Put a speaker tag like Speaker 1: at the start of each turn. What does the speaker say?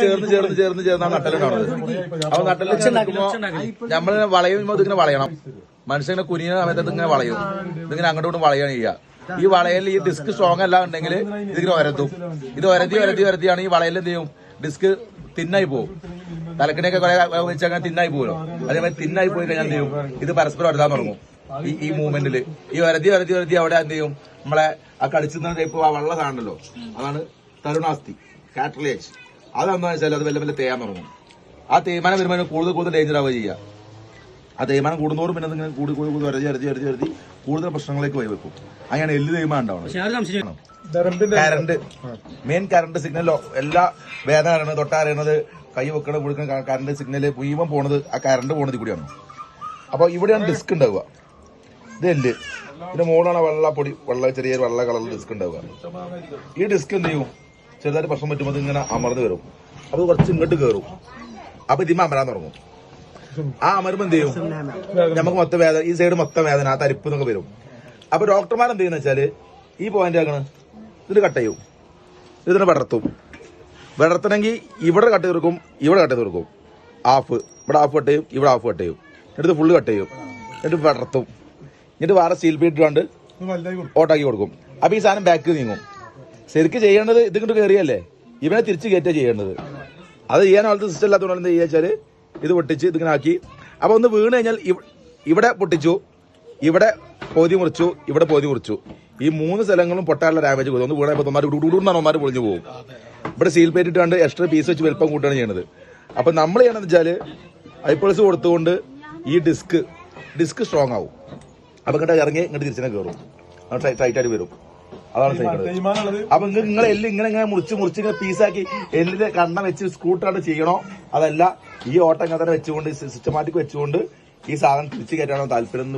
Speaker 1: ചേർന്ന് ചേർന്ന് ചേർന്ന് ചേർന്നാണ് നട്ടലുണ്ടാവുന്നത് അപ്പൊ നട്ടൽ നിൽക്കുമ്പോ നമ്മൾ വളയുമ്പോ ഇതിങ്ങനെ വളയണം. മനുഷ്യനെ കുനിയുന്ന സമയത്ത് ഇതിങ്ങനെ വളയും. ഇതിങ്ങനെ അങ്ങോട്ടും വളയാണ് ചെയ്യുക. ഈ വളയിൽ ഈ ഡിസ്ക് സ്ട്രോങ് അല്ല ഉണ്ടെങ്കിൽ ഇതിങ്ങനെ ഒരത്തും ഇത് ഒരത്തി ഒരത്തി ഒരത്തിയാണ് ഈ വളയിൽ എന്ത് ചെയ്യും? ഡിസ്ക് തിന്നായി പോകും തലക്കിനെയൊക്കെ കുറെ വെച്ച് അങ്ങനെ തിന്നായി പോകുമല്ലോ അതേമാതിരി തിന്നായി പോയി കഴിഞ്ഞാൽ എന്ത് ചെയ്യും? ഇത് പരസ്പരം ഒരതാൻ തുടങ്ങും. ഈ ഈ മൂവ്മെന്റിൽ ഈ ഒരതി ഒരതി ഒരതി അവിടെ എന്ത് ചെയ്യും? നമ്മളെ ആ കടിച്ചുന്ന ടൈപ്പ് ആ വെള്ളം കാണണല്ലോ അതാണ് തരുണാസ്തി കാറ്റലേജ് അതെന്താ വെച്ചാൽ അത് വല്ല വല്ല തേയാൻ തുടങ്ങും ആ തേയ്മാനം വരുമ്പോൾ കൂടുതൽ കൂടുതൽ ഡേഞ്ചർ ആവുക ചെയ്യുക ആ തേയ്മാനം കൂടുന്നതോടും പിന്നെ നിങ്ങൾ കൂടി കൂടി കൂടി വരതി വരതി വരതി വരതി കൂടുതൽ പ്രശ്നങ്ങളിലേക്ക് വഴി വെക്കും. അങ്ങനെ എല്ല് തേയ്മാനം ഉണ്ടാവണം കറണ്ട് മെയിൻ കറണ്ട്. സിഗ്നലോ എല്ലാ വേദന അറിയണത് തൊട്ടറിയണത് കൈ വെക്കണ കൊടുക്കണ കറണ്ട് സിഗ്നൽ മുഴുവൻ പോണത് ആ കറണ്ട് പോണത് കൂടിയാണ് അപ്പൊ ഇവിടെയാണ് ഡിസ്ക് ഉണ്ടാവുക. ഇത് എല്ല്. ഇതിന്റെ മുകളിലാണ് വെള്ള പൊടി വെള്ള ചെറിയ വെള്ള കളറിൽ ഡിസ്ക് ഉണ്ടാവുക. ഈ ഡിസ്ക് എന്ത് ചെയ്യും? ചെറുതായിട്ട് പ്രശ്നം പറ്റുമ്പോൾ ഇങ്ങനെ അമർന്ന് വരും. അപ്പൊ കുറച്ച് ഇങ്ങോട്ട് കയറും അപ്പൊ ഇതിമ അമരാൻ തുടങ്ങും. ആ അമരുമ്പോ എന്ത് ചെയ്യും? നമുക്ക് മൊത്തം വേദന ഈ സൈഡ് മൊത്തം വേദന ആ തരിപ്പ് എന്നൊക്കെ വരും. അപ്പൊ ഡോക്ടർമാർ എന്ത് ചെയ്യുന്ന വെച്ചാൽ ഈ പോയിന്റ് ആക്കണ്. ഇത് കട്ട് ചെയ്യും. ഇതിനെ വിടർത്തും. വിടർത്തണമെങ്കിൽ ഇവിടെ കട്ട് തീർക്കും ഇവിടെ കട്ട് തീർക്കും. ഹാഫ് ഇവിടെ ഹാഫ് കട്ട് ചെയ്യും ഇവിടെ ഹാഫ് കട്ട് ചെയ്യും. എന്നിട്ട് ഫുള്ള് കട്ട് ചെയ്യും. എന്നിട്ട് വിടർത്തും. എന്നിട്ട് വേറെ സ്റ്റീൽ പ്ലേറ്റ് കൊണ്ട് ഓട്ടാക്കി കൊടുക്കും. അപ്പൊ ഈ സാധനം ബാക്ക് നീങ്ങും. ശരിക്ക് ചെയ്യേണ്ടത് ഇത് ഇങ്ങോട്ട് കയറിയല്ലേ ഇവനെ തിരിച്ചു കയറ്റാ ചെയ്യേണ്ടത്. അത് ചെയ്യാൻ ആളത്തെ സിസ്റ്റം ഇല്ലാത്തതുകൊണ്ട് എന്താ ചെയ്യാച്ചാൽ ഇത് പൊട്ടിച്ച് ഇതിങ്ങനെ ആക്കി. അപ്പൊ ഒന്ന് വീണ് കഴിഞ്ഞാൽ ഇവിടെ പൊട്ടിച്ചു ഇവിടെ പോതി മുറിച്ചു ഇവിടെ പോതി മുറിച്ചു. ഈ മൂന്ന് സ്ഥലങ്ങളും പൊട്ടാനുള്ള ഡാമേജ് കൊടുത്തു ഒന്ന് വീണപ്പോൾ ഒന്നാര് ഉടുന്നാണ് ഒന്നാര് പൊളിഞ്ഞു പോകും. ഇവിടെ സീൽ പ്ലേറ്റ് ഇട്ടാണ്ട് എക്സ്ട്രാ പീസ് വെച്ച് വലുപ്പം കൂട്ടുകയാണ് ചെയ്യണത്. അപ്പൊ നമ്മൾ ചെയ്യണമെന്ന് വെച്ചാൽ ഐപ്പിൾസ് കൊടുത്തുകൊണ്ട് ഈ ഡിസ്ക് ഡിസ്ക് സ്ട്രോങ് ആവും. അപ്പൊ ഇങ്ങോട്ട് ഇറങ്ങി ഇങ്ങോട്ട് തിരിച്ചിനെ കയറും ടൈറ്റ് ആയിട്ട് വരും. അതാണ് ചെയ്യുന്നത്. അപ്പൊ നിങ്ങൾ നിങ്ങൾ എല്ലാം ഇങ്ങനെ ഇങ്ങനെ മുറിച്ച് മുറിച്ച് ഇങ്ങനെ പീസാക്കി എല്ലിന്റെ കണ്ണ വെച്ച് സ്കൂട്ടറായിട്ട് ചെയ്യണോ? അതല്ല ഈ ഓട്ടം കഥ വെച്ചുകൊണ്ട് സിസ്റ്റമാറ്റിക് വെച്ചുകൊണ്ട് ഈ സാധനം തിരിച്ചു കയറ്റാണോ താല്പര്യം